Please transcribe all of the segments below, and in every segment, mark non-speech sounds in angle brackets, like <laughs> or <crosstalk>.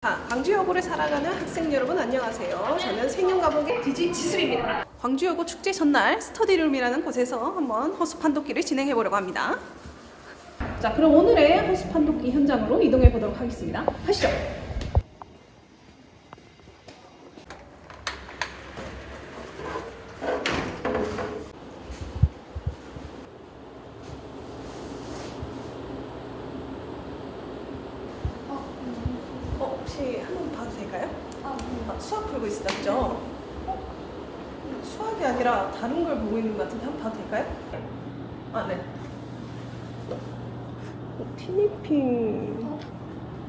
자, 광주여고를 살아가는 학생 여러분 안녕하세요. 저는 생년가복의 디지 지슬입니다. 광주여고 축제 전날 스터디룸이라는 곳에서 한번 허수판독기를 진행해 보려고 합니다. 자, 그럼 오늘의 허수판독기 현장으로 이동해 보도록 하겠습니다. 가시죠. 혹시 한 번 봐도 될까요? 아, 수학 풀고 있었죠? 어? 수학이 아니라 다른 걸 보고 있는 것 같은데 한 번 봐도 될까요? 아, 네. 어, 티니핑.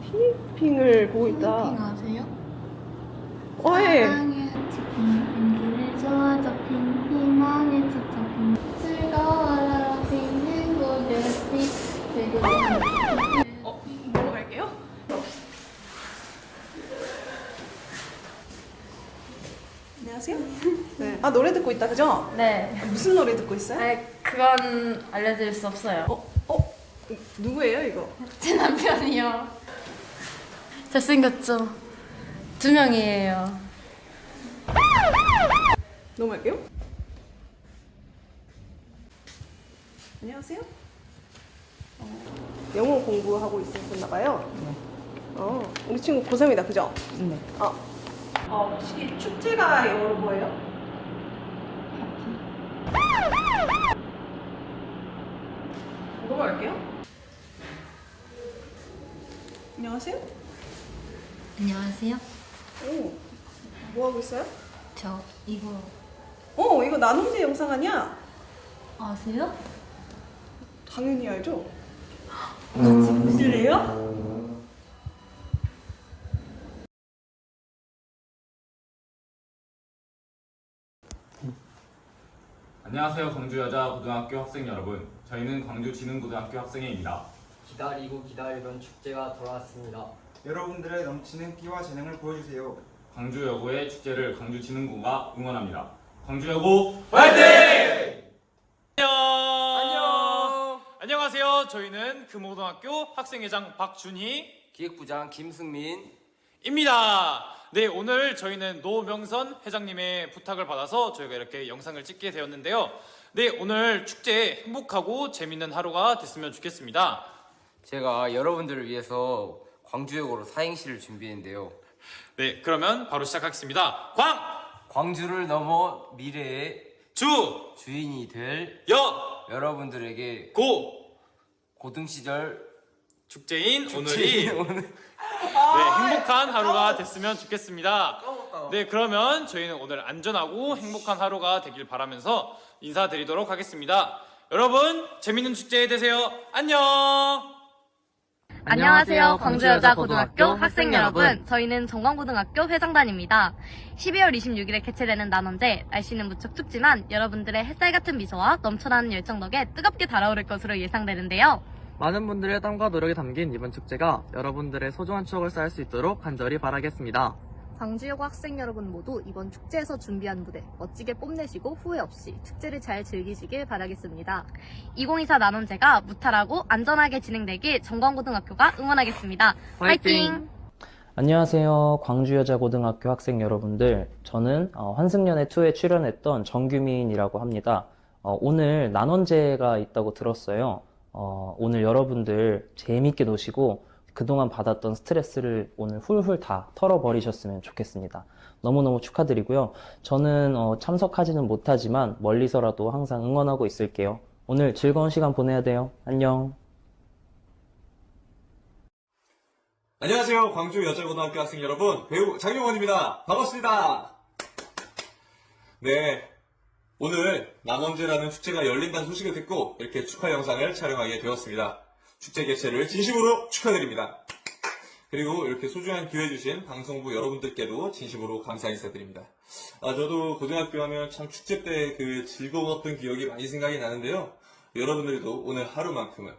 티니핑을 보고 있다. 핑 아세요? 어, 예. 사랑 안녕하세요. <laughs> 네. 아, 노래 듣고 있다, 그죠? 네. 무슨 노래 듣고 있어요? 아니, 그건 알려드릴 수 없어요. 어, 어, 누구예요, 이거? 제 남편이요. 잘생겼죠? 두 명이에요. 넘어갈게요. 안녕하세요. 어, 영어 공부하고 있으셨나 봐요. 어, 우리 친구 고3이다, 그죠? 네. 어. 어, 혹시 축제가 영어로 뭐예요? 넘어갈게요. 안녕하세요. 안녕하세요 오, 뭐 하고 있어요? 저 이거 어, 이거 나눔제 영상 아니야? 아세요? 당연히 알죠. 같이 보실래요? 안녕하세요 광주여자고등학교 학생 여러분 저희는 광주진흥고등학교 학생회입니다 기다리고 기다리던 축제가 돌아왔습니다. 여러분들의 넘치는 끼와 재능을 보여주세요. 광주여고의 축제를 광주진흥고가 응원합니다 광주여고 화이팅! 안녕. 안녕하세요. 저희는 금호고등학교 학생회장 박준희 기획부장 김승민 입니다. 네, 오늘 저희는 노명선 회장님의 부탁을 받아서 저희가 이렇게 영상을 찍게 되었는데요. 네, 오늘 축제 행복하고 재밌는 하루가 됐으면 좋겠습니다. 제가 여러분들을 위해서 광주역으로 사행시를 준비했는데요. 네, 그러면 바로 시작하겠습니다. 광, 광주를 넘어 미래의 주, 주인이 될 여, 여러분들에게 고 고등 시절 축제인 오늘이 오늘 네, 행복한 하루가 됐으면 좋겠습니다. 네, 그러면 저희는 오늘 안전하고 행복한 하루가 되길 바라면서 인사드리도록 하겠습니다. 여러분, 재밌는 축제 되세요. 안녕! 안녕하세요. 광주여자고등학교 학생 여러분. 저희는 정광고등학교 회장단입니다. 12월 26일에 개최되는 나눔제, 날씨는 무척 춥지만 여러분들의 햇살 같은 미소와 넘쳐나는 열정 덕에 뜨겁게 달아오를 것으로 예상되는데요. 많은 분들의 땀과 노력이 담긴 이번 축제가 여러분들의 소중한 추억을 쌓을 수 있도록 간절히 바라겠습니다. 광주여고 학생 여러분 모두 이번 축제에서 준비한 무대 멋지게 뽐내시고 후회 없이 축제를 잘 즐기시길 바라겠습니다. 2024 나눔제가 무탈하고 안전하게 진행되길 정광고등학교가 응원하겠습니다. 화이팅! 화이팅! 안녕하세요. 광주여자고등학교 학생 여러분들. 저는 어, 환승연애 2에 출연했던 정규민이라고 합니다. 어, 오늘 난원제가 있다고 들었어요. 어, 오늘 여러분들 재밌게 노시고 그동안 받았던 스트레스를 오늘 훌훌 다 털어버리셨으면 좋겠습니다. 너무너무 축하드리고요. 저는 어, 참석하지는 못하지만 멀리서라도 항상 응원하고 있을게요. 오늘 즐거운 시간 보내야 돼요. 안녕. 안녕하세요. 광주 여자고등학교 학생 여러분. 배우 장용원입니다. 반갑습니다. 네. 오늘 남원제라는 축제가 열린다는 소식을 듣고 이렇게 축하 영상을 촬영하게 되었습니다. 축제 개최를 진심으로 축하드립니다. 그리고 이렇게 소중한 기회 주신 방송부 여러분들께도 진심으로 감사 인사드립니다. 아, 저도 고등학교 하면 참 축제 때 그 즐거웠던 기억이 많이 생각이 나는데요. 여러분들도 오늘 하루만큼은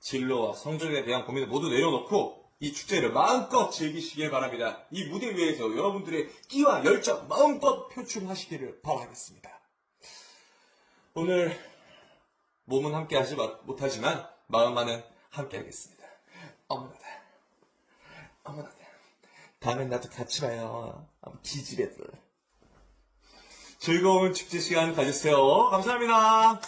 진로와 성적에 대한 고민을 모두 내려놓고 이 축제를 마음껏 즐기시길 바랍니다. 이 무대 위에서 여러분들의 끼와 열정 마음껏 표출하시기를 바라겠습니다. 오늘 몸은 함께 하지 마- 못하지만 마음만은 함께 하겠습니다. 어머나다. 어머나다. 다음엔 나도 같이 봐요. 기집애들. 즐거운 축제 시간 가지세요. 감사합니다.